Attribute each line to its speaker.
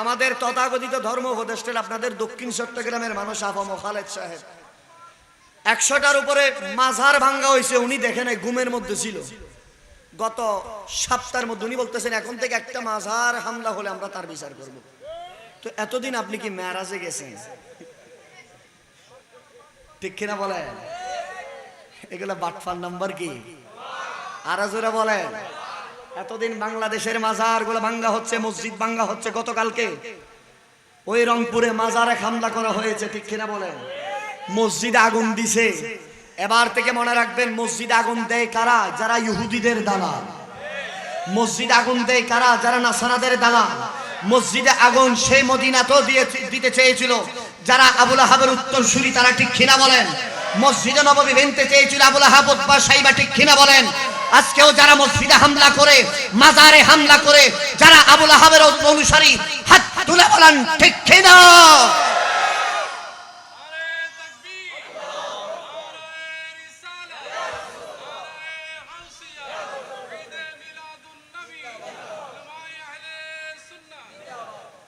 Speaker 1: আমাদের তথাকথিত ধর্ম উপদেষ্টা আপনাদের দক্ষিণ চট্টগ্রামের মানুষ আফম খালেদ সাহেব। একশোটার উপরে মাঝার ভাঙ্গা হয়েছে, উনি দেখে নাই ঘুমের মধ্যে ছিল। গত সপ্তাহের মধ্যে উনি বলতেছেন, এখন থেকে একটা মাঝার হামলা হলে আমরা তার বিচার করব। তো এতদিন আপনি কি মেয়ারাজে গেছেন? ঠিক কিনা বলেন? এগুলো বাটফার নাম্বার কি? আরাজুরা বলেন। এতদিন বাংলাদেশের মাজারগুলো ভাঙ্গা হচ্ছে, মসজিদ ভাঙ্গা হচ্ছে গতকালকে। ওই রংপুরে মাজারে হামলা করা হয়েছে, ঠিক কিনা বলেন? মসজিদে আগুন দিছে। এবার থেকে মনে রাখবেন, মসজিদ আগুন দেয় কারা? যারা ইহুদিদের দালাল। মসজিদ আগুন দেয় কারা? যারা নাসানাদের দালাল। মসজিদে আগুন সেই মদিনাতেও দিয়ে দিতে চেয়েছিল। যারা আবুল আহাবের উত্তর সুরি তারা ঠিক কিনা বলেন? মসজিদে নবমী ভেঙতে চেয়েছিল আবুল আহাব বা সাইবা, ঠিক কিনা বলেন? আজকেও যারা মসজিদে হামলা করে, মাজারে হামলা করে, যারা আবুল আহাবের অনুসারী হাত তুলে বলেন, ঠিক কিনা?